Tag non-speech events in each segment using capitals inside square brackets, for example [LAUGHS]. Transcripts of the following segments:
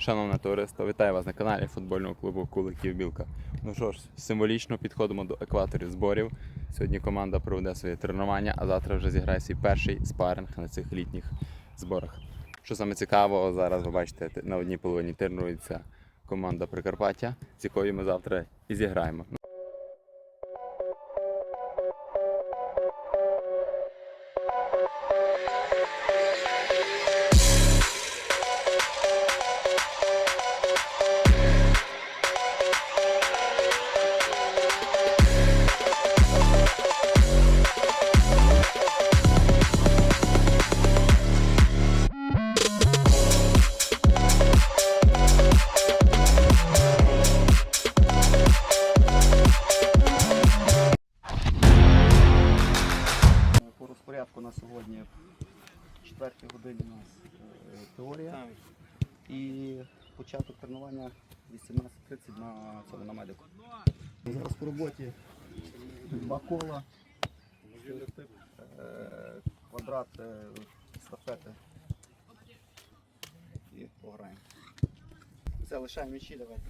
Шановне товариство, вітаю вас на каналі футбольного клубу Куликів Білка. Ну що ж, символічно підходимо до екваторів зборів. Сьогодні команда проведе своє тренування, а завтра вже зіграє свій перший спаринг на цих літніх зборах. Що саме цікаво, зараз ви бачите, на одній половині тренується команда Прикарпаття, з якою ми завтра і зіграємо. Сьогодні в 4 годині у нас е, теорія і початок тренування 18.30 на цьому на медику. Зараз по роботі два кола, е, квадрат е, естафети і пограємо. Все, лишаємо м'ячі, давайте.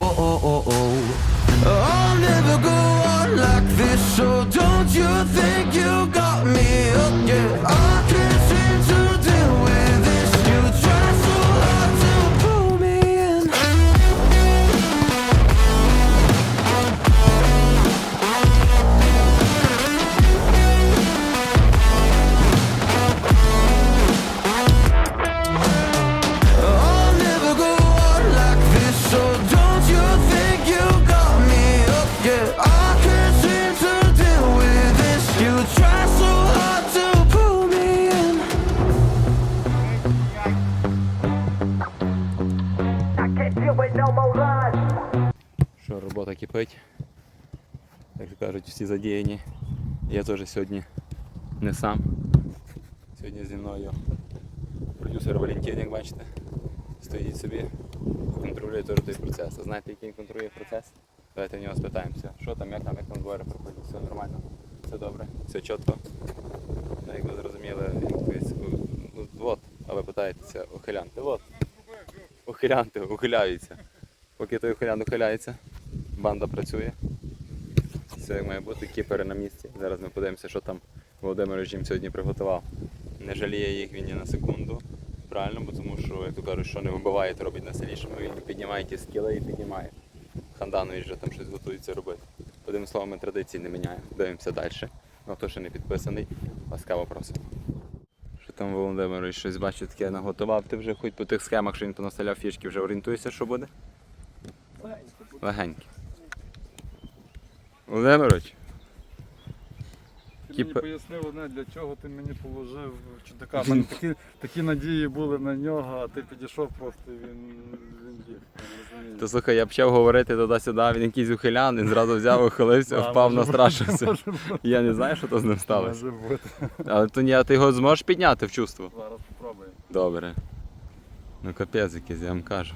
oh, like this, so don't you think you got me up Що робота кипить. Як кажуть, всі задіяні. Я теж сьогодні не сам. Сьогодні зі мною продюсер Валентин, як бачите, стоїть собі, контролює теж той процес. А знаєте, який він контролює процес? Давайте в нього спитаємося, що там, як там, як там збори проходять, все нормально, все добре, все чітко. Ну, Як ви зрозуміли, як десь, ну, от, а ви питаєтеся, ухилянти, от. Ухилянти, ухиляються. Поки той ухилян ухиляється, банда працює. Як має бути, кіпери на місці. Зараз ми подивимося, що там Володимир їм сьогодні приготував. Не жаліє їх він ні на секунду. Правильно, бо тому що, як то кажуть, що не вибиває, то робить насилішими. Він піднімає ті скіли і піднімає. Ханданович вже там щось готується робити. Одним словом, ми традиції не міняємо. Дивимося далі. Ну, хто ще не підписаний, ласкаво просимо. Там Володимир щось бачу таке наготував. Ти вже хоч по тих схемах, що він понаставляв фішки, вже орієнтуєшся, що буде? Легенькі. Володимирович, Ти мені Кіпе- пояснив одне, для чого ти мені положив чудака. Мене такі, такі надії були на нього, а ти підійшов просто і він, він їх. То слухай, я почав говорити туди-сюди, він якийсь ухилян, він зразу взяв, ухилився, Да, впав, може бути, настрашився. Може бути. Я не знаю, що то з ним сталося. Може бути. Але то ні, а ти його зможеш підняти в чувство? Зараз спробуємо. Добре. Ну капець якийсь, я вам кажу.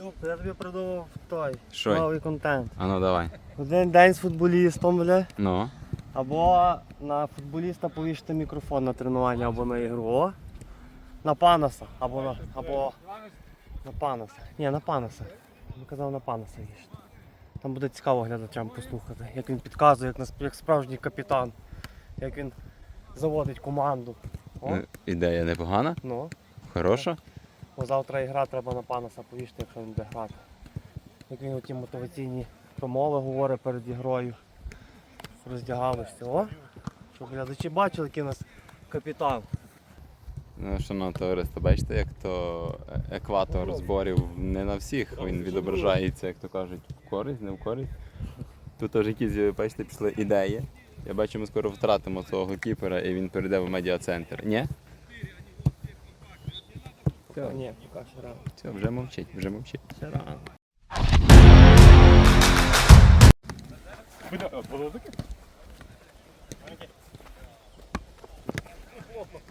Ну, я тобі придумав той Що? новий контент. А ну давай. Один день з футболістом, бля, Ну. або на футболіста повішати мікрофон на тренування або на ігру. О, на панаса, або на або на панаса. Ні, на панаса. Я казав на панаса вішати. Там буде цікаво глядачам послухати, як він підказує, як, нас- як справжній капітан, як він заводить команду. О, Ну, Ідея непогана, ну. хороша. Бо завтра ігра треба на панаса повішти, якщо він буде грати. Як він ті мотиваційні промови говорить перед ігрою. Роздягалися. О! Щоб глядачі бачили, який у нас капітан. Ну, що на товариство, бачите, як то е, екватор зборів не на всіх, він відображається, як то кажуть, в користь, не в користь. Тут теж якісь, бачите, пішли ідеї. Я бачу, ми скоро втратимо цього кіпера і він перейде в медіа-центр. Ні? Все, ні, поки ще рано. Все, вже мовчить, вже мовчить. Ще рано. Буде, буде таке? Хлопок.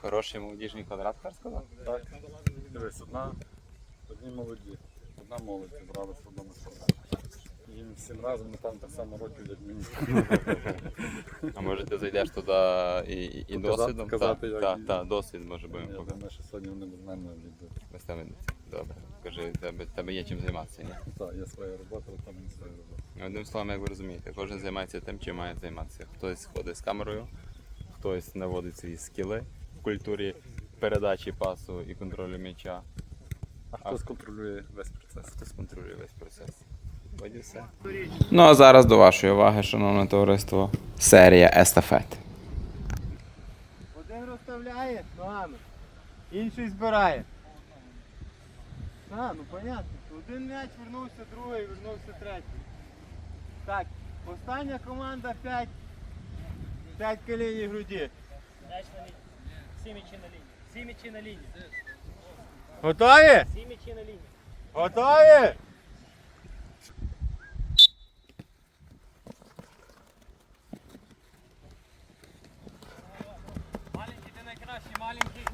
Хороший молодіжний квадрат, хар сказав? Так. Дивись, одна, одні молоді, одна молодь зібралася в одному спорту. Всім разом, напевно, так само років, як мені. А може ти зайдеш туди і, і, і Показати- досвідом? показати, як так, і- так, досвід може будемо Я показати. думаю, що сьогодні вони без мене відійдуть. Без тебе не- Добре. Кажи, тебе, тебе є чим займатися, ні? Так, є своя робота, там не своя робота. Одним словом, як ви розумієте, кожен займається тим, чим має займатися. Хтось ходить з камерою, хтось наводить свої скіли в культурі передачі пасу і контролю м'яча, А хтось контролює весь процес. хтось контролює весь процес. Ну а зараз до вашої уваги, шановне товариство, серія естафет. Один розставляє ногами, інший збирає. А, ну понятно. Один м'яч вернувся, другий, вернувся третій. Так, остання команда 5. 5 колінь груді. Мяч на линии. Все мячи на линии. Все мячи на линии. Готові? Все мячи на линии. Готові? Маленький ты найкращий, маленький.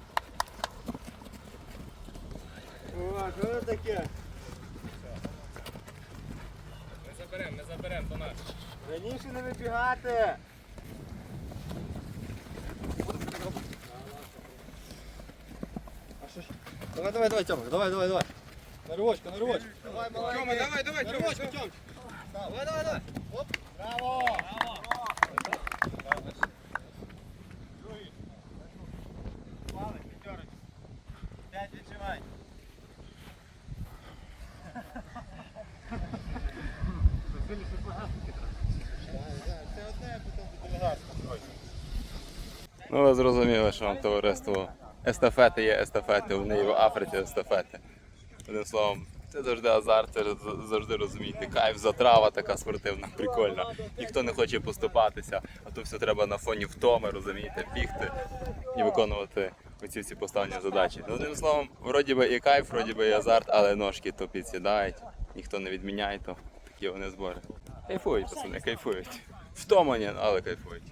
О, що це таке? Ми заберемо, ми заберемо, то наш. Раніше не вибігати. Давай, давай, давай, Тёмка, давай, давай, давай. На рывочку, на рывочку. Давай, маленький. Тёма, давай, давай, на рывочку, Тёмка. Давай, давай, давай. Оп. Браво. Браво. Що вам товариство. Естафети є естафети, вони є в Африці естафети. Одним словом, це завжди азарт, це завжди розумієте. Кайф, затрава така спортивна, прикольна. Ніхто не хоче поступатися, а то все треба на фоні втоми, розумієте, бігти і виконувати оці всі поставлені задачі. Ну, одним словом, вроді би і кайф, вроді би і азарт, але ножки то підсідають, ніхто не відміняє, то такі вони збори. Кайфують, пацани, кайфують. Втомані, але кайфують.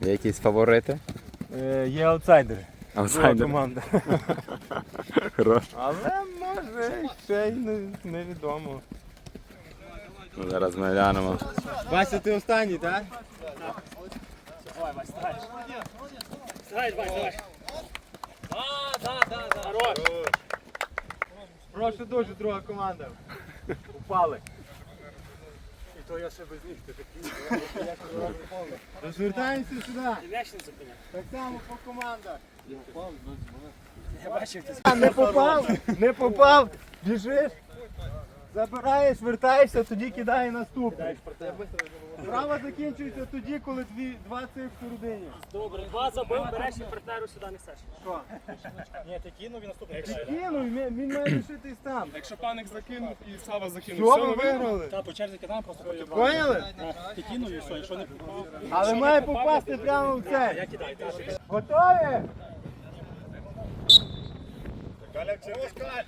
Якісь фаворити? Е, Є аутсайдери. Аутсайдер. команда. [LAUGHS] Хорош. Але може ще й не, невідомо. Ну, зараз ми глянемо. Вася, ти останній, так? Прошу дуже, друга команда. Упали. То я ще без них, ти такий. Розвертаємося [LAUGHS] сюди. М'яч не. Так само по командах. Я бачив, ти А, Не попав, не попав, біжиш, забираєш, вертаєшся, тоді кидає наступний. Справа закінчується тоді, коли дві, два цих всередині. Добре, два забив, береш і партнеру сюди несеш. Що? Ні, ти кинув і наступний Ти кинув, він він має лишитись там. Якщо паник закинув і Сава закинув, Все, ми виграли. Та по черзі кидаємо, просто потім. Поняли? Ти кинув і все, якщо не попав. Але має попасти прямо в це. Я кидаю. Ти. Готові?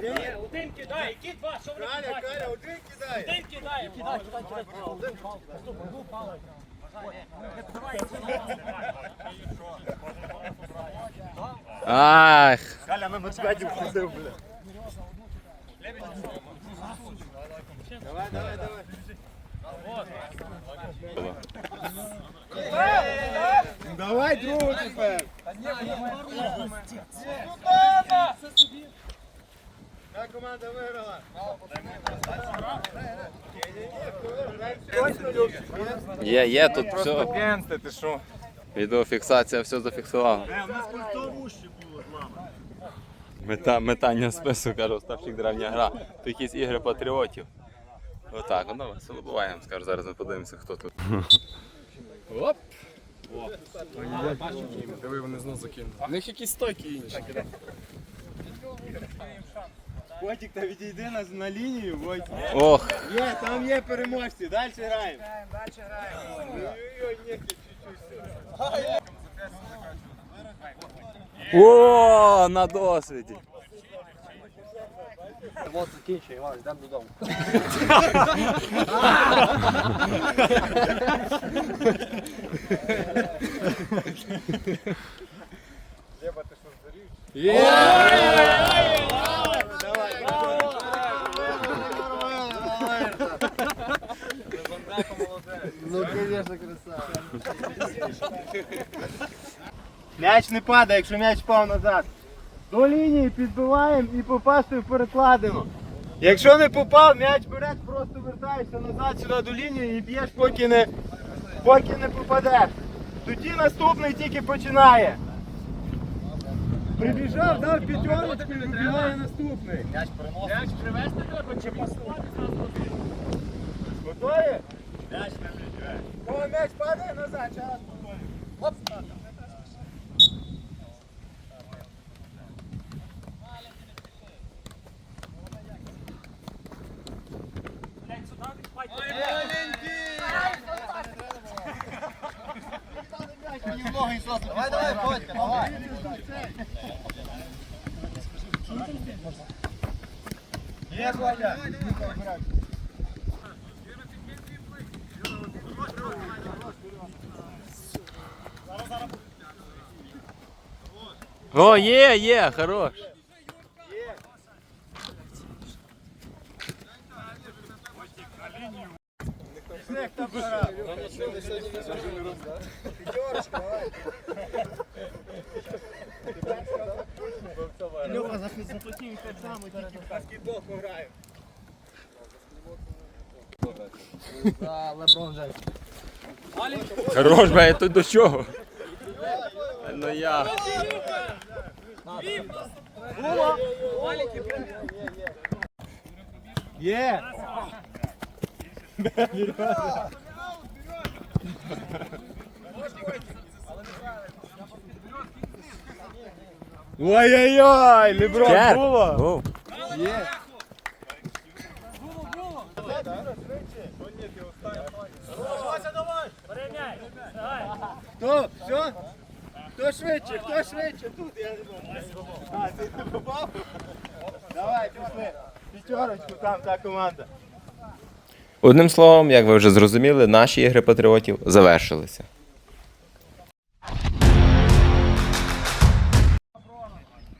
Ні, один кидай, які два, що вони Каля, Каля, один кидає. Один кидає, кидай, кидай, кидай. Один Наступний, ну, палець. Ах! Каля номер 5 входив, бля. Давай, давай, давай. Давай другу тепер. Яка команда виграла? Є, є, тут все. Ти що? Відеофіксація все зафіксувала. У нас культову ще було з мами. Мета, метання спису, каже, Остапчик древня гра. То якісь ігри патріотів. Отак, ну весело буває, я вам скажу, зараз ми подивимося, хто тут. Оп! Диви, вони знов закинули. В них якісь стойки інші. Котик, та відійди на, на лінію, Войт. Ох! Є, там є переможці, далі граємо. Далі граємо. Ой-ой-ой, ні, чуть-чуть. О, на досвіді! Вот закінчує, Іван, йдемо додому. М'яч не падає, якщо м'яч впав назад. До лінії підбиваємо і попасти в перекладину. Якщо не попав, м'яч береш, просто вертаєшся назад сюди до лінії і б'єш, поки не, поки не попадеш. Тоді наступний тільки починає. Прибіжав, дав п'ятерочку і вибиває наступний. М'яч приносить. М'яч привезти треба чи пасувати зразу? Готові? М'яч не Коли м'яч падає назад, час готові. Оп. Давай, давай, Бодька, давай. Є, Бодя. О, є, є, хорош. Льоха захотів так само, тільки в пограю. Хорош, бе, тут до чого? Ну я. Є! Ой-ой-ой, Леброн Кер. було? О. Хто? Все? Хто швидше? Хто швидше? Тут я не. А, ти не попав? Давай, пішли. П'ятерочку там та команда. Одним словом, як ви вже зрозуміли, наші ігри патріотів завершилися.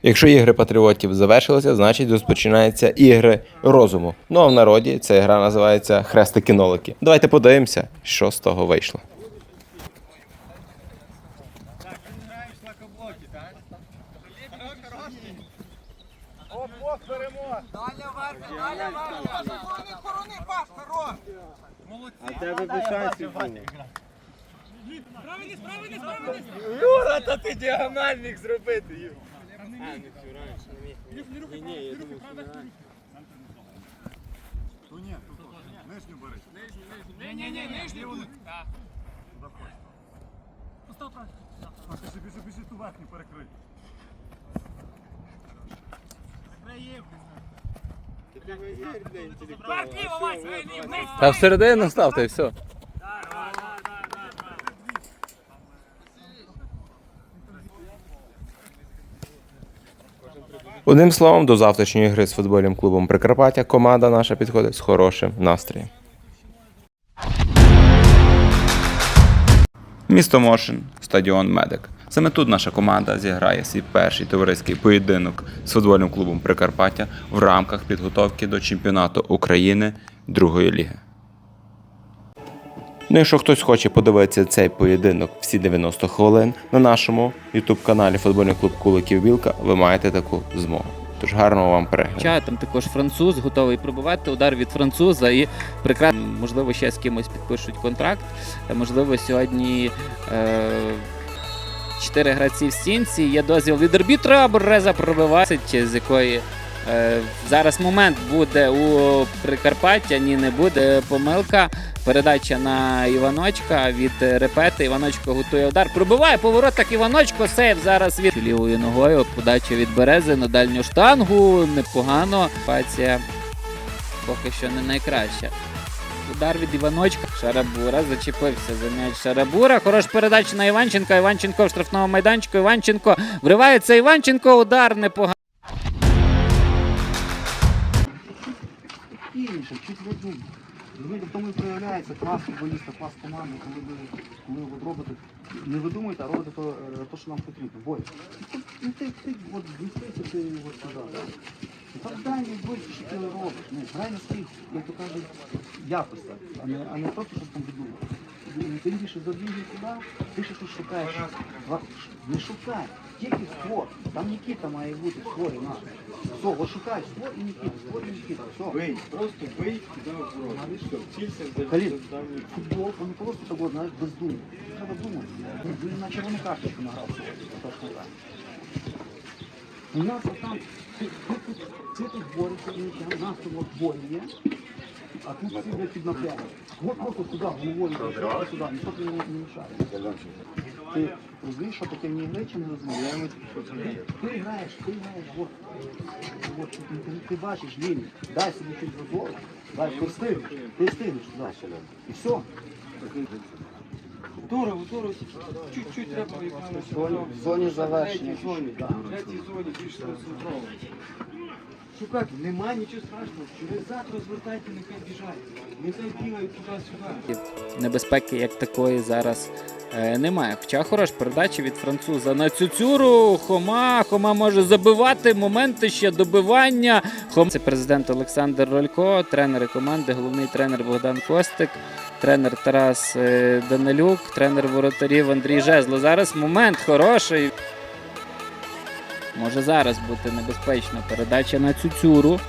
Якщо ігри патріотів завершилися, значить розпочинаються ігри розуму. Ну а в народі ця гра називається хрестики-нолики. Давайте подивимося, що з того вийшло. А тебе без шансів було. Юра, та ти діагональ міг зробити, Юра. А, не руки, не, не, тоже. Нижнюю бери. Нижнюю, нижнюю. Не-не-не, нижнюю тут. Так. Сюда входь. Постав трохи. А ти ще біжи, біжи, ту верхню перекрий. Та всередину ставте все. Одним словом, до завтрашньої гри з футбольним клубом Прикарпаття команда наша підходить з хорошим настроєм. Місто Мошин, стадіон Медик. Саме тут наша команда зіграє свій перший товариський поєдинок з футбольним клубом Прикарпаття в рамках підготовки до чемпіонату України другої ліги. Ну, якщо хтось хоче подивитися цей поєдинок всі 90 хвилин на нашому youtube каналі Футбольний клуб Куликів Білка, ви маєте таку змогу. Тож гарного вам перегляду. Там також француз готовий пробувати удар від француза і прекрасно, можливо, ще з кимось підпишуть контракт. Можливо, сьогодні е, чотири гравці в стінці. Є дозвіл від арбітра, Бореза пробивається, з якої зараз момент буде у Прикарпаття. Ні, не буде помилка. Передача на Іваночка від е, репети. Іваночко готує удар. Пробиває по воротах Іваночко. Сейв зараз від лівою ногою. Подача від Берези на дальню штангу. Непогано. Пація поки що не найкраща. Удар від Іваночка. Шарабура зачепився за м'яч Шарабура. Хорош передача на Іванченка. Іванченко в штрафному майданчику. Іванченко вривається. Іванченко. Удар непоганий. Інше, чуть веду. Розумієте, в тому і проявляється клас футболіста, клас команди, коли ви, коли ви робите, не ви а робите е, то що нам потрібно. Бой. Ну ти, ти от змістився ти от сюди, Там дай мені бой, що ти робиш. Ну, грай на своїх, як то кажуть, якостях, а не, а не просто, щоб там видумати. Тим більше забігай сюди, ти ще тут шукаєш. Не шукай, тільки створ. Там Нікіта має бути, створ і наш. Все, от шукай, створ і Нікіта, створ і Нікіта, все. Бий, просто бий, кидай в ворот. Все, цілься в Калін, дальній футбол, то не просто так, от, знаєш, бездумно. Треба думати. Він на червону карточку награв сьогодні, за те, що грає. У нас там, ти, ти, ти, ти тут борешся, у нас тут от бой є, а тут всі блядь, під напрягом. От просто туди, головою, пішов, сюди, ніхто тобі не, не мішає. Ти Розумієш, що таке вміє гри чи не розумієш? Ти, граєш, ти граєш, от, от, ти, ти, ти бачиш лінію, дай собі щось дозволити, дай, ти встигнеш, ти встигнеш туди. І все. Здорово, здорово. Чуть-чуть треба В зоні, в зоні завершення. зоні. Да. В третій зоні більш концентровано. Шукайте, нема нічого страшного. Через зад розвертайте, нехай біжать. Нехай бігають туди-сюди. Небезпеки як такої зараз немає. Хоча хороша передача від француза на цюцюру. Хома. Хома може забивати моменти ще добивання. Хом... Це президент Олександр Ролько, тренери команди, головний тренер Богдан Костик, тренер Тарас е, Данилюк, тренер воротарів Андрій Жезло. Зараз момент хороший. Може зараз бути небезпечна передача на цюцюру.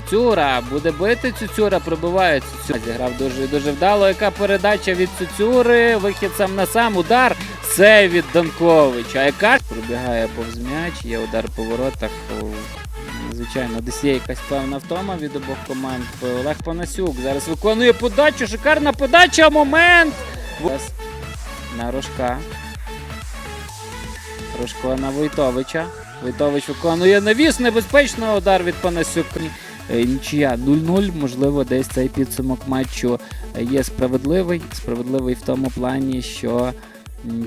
Цюцюра буде бити Цюцюра, пробиває Цюцюра. Зіграв дуже дуже вдало. Яка передача від Цюцюри? Вихід сам на сам. Удар. Це від Данковича. Яка пробігає повз м'яч, є удар по воротах. Звичайно, десь є якась певна втома від обох команд. Олег Панасюк зараз виконує подачу. Шикарна подача. Момент. На Рожка. Рожко на Войтовича. Войтович виконує навіс. Небезпечно удар від Панасюк. Е, Нічия 0-0. Можливо, десь цей підсумок матчу е, є справедливий. Справедливий в тому плані, що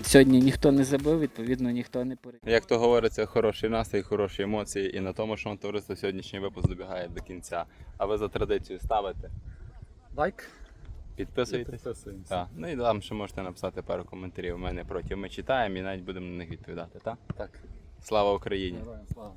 сьогодні ніхто не забив, відповідно, ніхто не пере. Як то говориться, хороший настрій, хороші емоції. І на тому, що товариство сьогоднішній випуск добігає до кінця. А ви за традицію ставите, Лайк. підписуєтесь. Так. Ну і там ще можете написати пару коментарів. У мене проти. Ми читаємо і навіть будемо на них відповідати. Так? Так. Слава Україні! Героям слава.